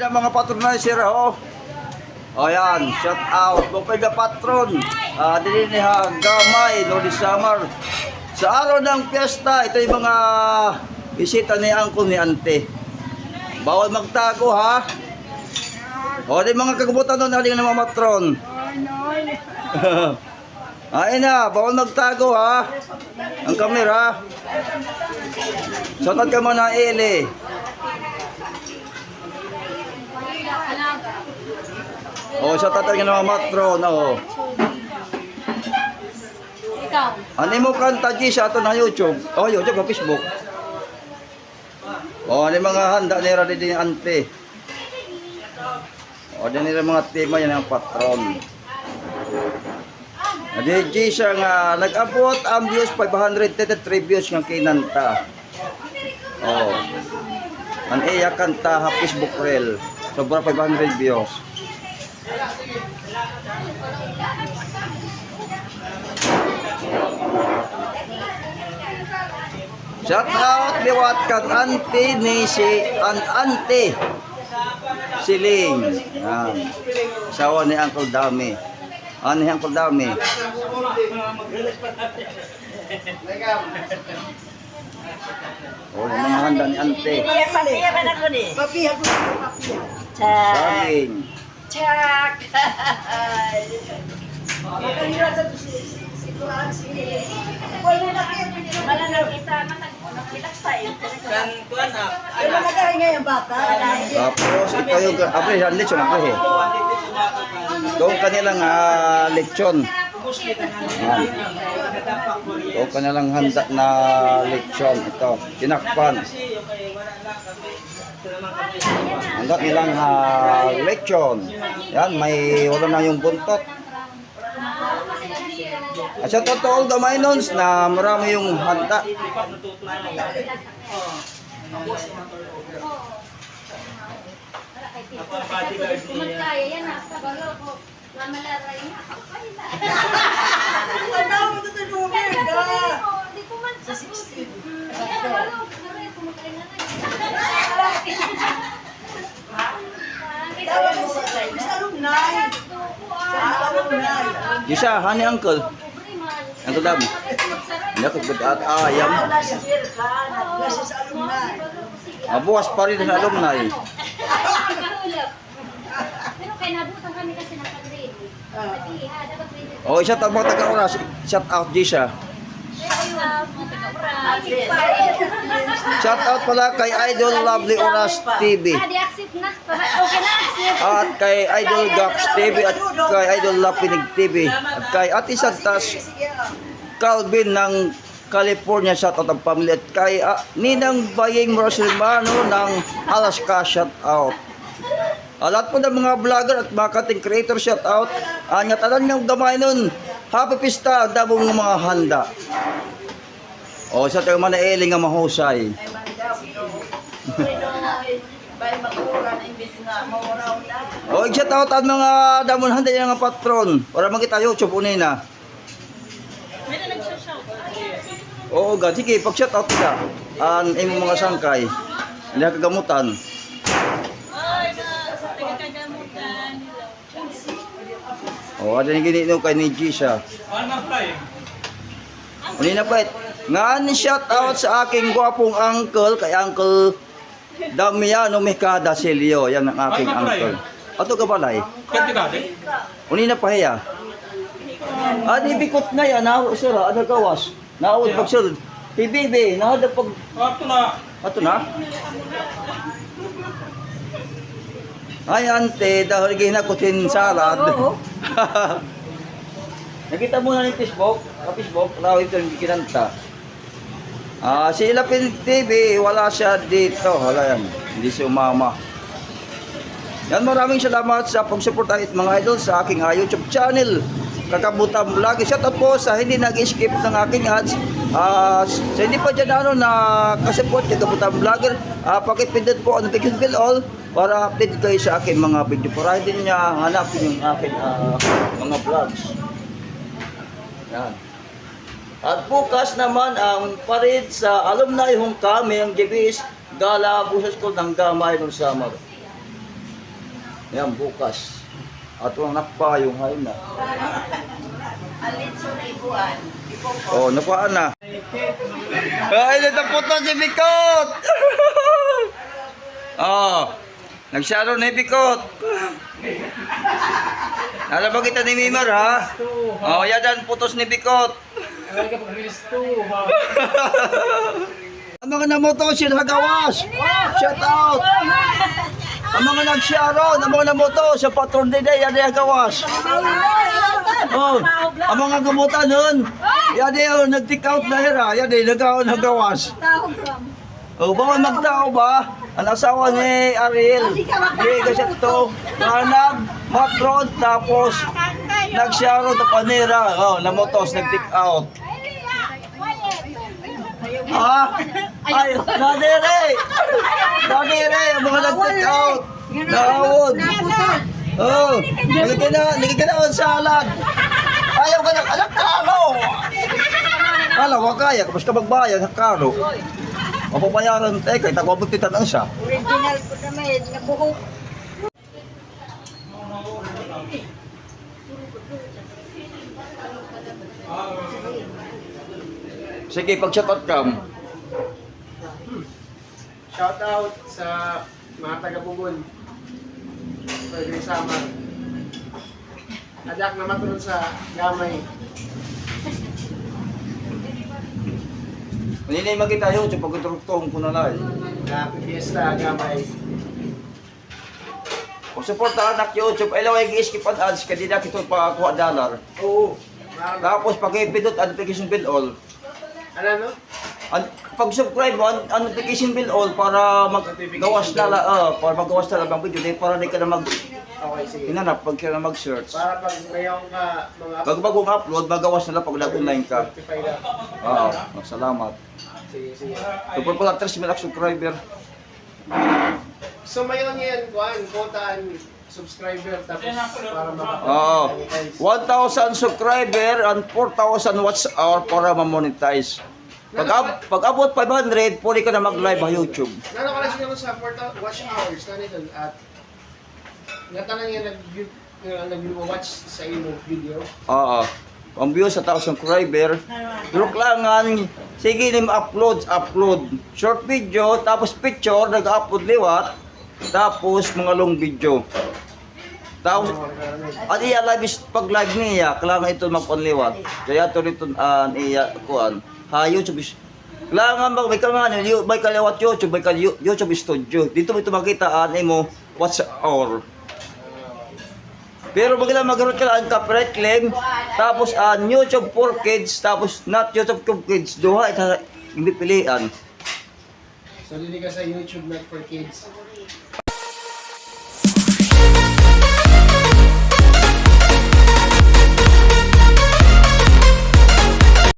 Yan mga patronizer, oh. O yan, shout out. Bukay na patron. Ah, dili ni ha, gamay, no, di summer. Sa araw ng piyesta, ito yung mga bisita ni Uncle ni Ante. Bawal magtago, ha? O, di mga kagubutan doon, aling na mga matron. Ay na, bawal magtago, ha? Ang kamera. Shoutout ka muna, Eli. Oh, sa tatay nga mga matron, oh. Ikaw. Ano mo kanta G sa ato na YouTube? Oh, YouTube o Facebook. Oh, ano mga handa nila din yung ante. Oh, din nila mga tema yan ang patron. Adi G siya nga nag-abot ang views 533 views ng kinanta. Oh. Ang iya kanta ha Facebook reel. Sobra 500 views. Shout out liwat kag ante ni si an ante Siling. Yan. Sawa ni Uncle Dami. Ano ni Uncle Dami? Oh, mga handa ni ante. Papiya ko ni? Papiya ko papiya. Chak. Saging. Chak. Makahira sa siguraan sige. Wala na kayo. Wala na kita malagay nga yung bata. Tapos ito yung apre yan lechon apre. eh. Itong kanilang ah, lechon. Ito kanilang handa na lechon. Ito, tinakpan. Handa nilang ah, lechon. Yan, may wala na yung buntot. At sa totoo gamay nun na marami yung handa. Kumakaya yan ha. Bago ko. Mamalaray na. Ano mo ito lugar ka? Hindi ko man sa 16. Tawag mo sa sa alumni. Sa alumni. Gisa, honey uncle. Uncle. Hindi ako at ayam. Sa. Mabukas pa rin sa alumni. Nabutan kami kasi ng pag-grade. Pati, ha, dapat grade. O, isa tawag mga taga-oras. Shout out, Gisha. Shout out pala kay Idol Lovely Oras TV. Ah. At kay Idol Gaps TV at kay Idol Lapinig TV. At kay Ate Santas Calvin ng California shout out ang pamilya at kay ah, Ninang Baying Rosilmano ng Alaska shout out. Ah, lahat po ng mga vlogger at mga content creator shout out. Anya tanan ng gamay nun. Happy Pista, dabong ng mga handa. O, sa tayo manailing nga mahusay. Bay magura na imbis nga na. O, shout out ang mga damon handa yung mga patron. Para makita YouTube unin na. Oo, God. Sige, pag-shout out ka. An imo mga sangkay. Hindi ka kagamutan. O, ada ni gini kay ni Gisha. Uni na pa Nga ni shout out sa aking gwapong uncle kay Uncle Damiano Mikada Silio. Yan ang aking uncle. Ato ka balay. Kanti ka din? Uni na pahiya. Ah, di bikot na yan. Naho, sir, ah, ano gawas? Naawad pag sir. Tibibi, naho pag... Ato na. Ato na? Ay, ante, dahil ginakutin salad. Nakita mo na ni Facebook, ka Facebook, raw ito yung kinanta. Ah, si Ilapin TV, wala siya dito. Wala yan, hindi si umama. Yan, maraming salamat sa pagsuporta at mga idol sa aking ah, YouTube channel. Kakabutam Vlog. Shout out po sa hindi nag-skip ng aking ads. Ah, sa hindi pa dyan ano na kasipot kay Kabutam Vlogger, ah, pakipindot po ang notification bell all para update kayo sa aking mga video. Para hindi niya hanapin yung aking ah, mga vlogs. Yan. At bukas naman ang parid sa alumni homecoming ang GBS Gala Buses School ng Gamay ng Samar. Yan, bukas. At ang nakpa yung hain na. Alit sa ribuan. Oh, napaan na. Ay, nataputo si Bikot! oh, nagsaro ni Bikot. Alam ba kita ni Mimar, ha? Oh, yan dan putos ni Bikot. Ang mga namoto si Hagawas. Shout out. Ang mga nagsiyaro, ang mga namoto sa patron din ay yan ay Hagawas. Oh, ang mga gamutan nun. Yan ay nag-take out na hira. Yan ay nag nagawas. Oh, bawal magtao ba? Ang asawa ni Ariel. Di kasi ito. Nanag, matron, tapos nagsyaro to panira. Oh, namotos, nag-take out. Ah, ay, nadire! Nadire, mga nag-take out. Naawod. Oh, nagkina, nagkina ang salad. Ayaw ka na, anak kalo. Kala, wag kaya, kapag ka magbayad, kalo. Mapapayaran, eh, kahit ako abutitan ang siya. Original po naman. Nabuhok. Sige, pag-shoutout ka. Shout out sa mga taga-Bugon. Pwede Samar. Adak na matulog sa gamay. Hindi na makita yun, yung pagkaturugtong ko na lang. Na fiesta gamay. Kung supportahan na YouTube, ayaw ay i-skip ang ads, kasi dati ito pa kuha dollar. Oo. Tapos pag i-pindot notification bell all, Ano no? An pag subscribe mo, an an notification bell all para maggawas na la, ah, para maggawas na lang ang video, di para di ka na mag Okay, sige. hinanap pag ka na mag-search. Para pag mayroong ka mga Pag bagong upload, magawas na lang pag nag-online ka. notify na. Oo, oh, salamat. Sige, sige. Super pala 3 mil subscriber. So mayroon yan, kuhan, quotaan subscriber tapos para Oo. maka- 1,000 subscriber and 4,000 watch hour para ma-monetize. Pag, ab- pag abot 500, pwede ka na mag-live sa YouTube. Nano ka lang siguro sa 4 watch hours na nito at ngata lang yan nag-view uh, nag-watch sa iyong video. Oo. Ang views sa 1,000 subscriber, Durok langan, sige ni upload, upload. Short video, tapos picture, nag-upload liwat, tapos mga long video. Tapos, at iya live is pag live niya, kailangan ito magpanliwat. Kaya ito rito an iya kuan. Ha YouTube is kailangan mag may kanga ni may kaliwat YouTube, may kali YouTube studio. Dito mo ito makita an mo what's our. Pero bagla magkaroon ka ang copyright claim, tapos an YouTube for kids, tapos not YouTube for kids, duha ita hindi pilian. So dili ka sa YouTube not for kids.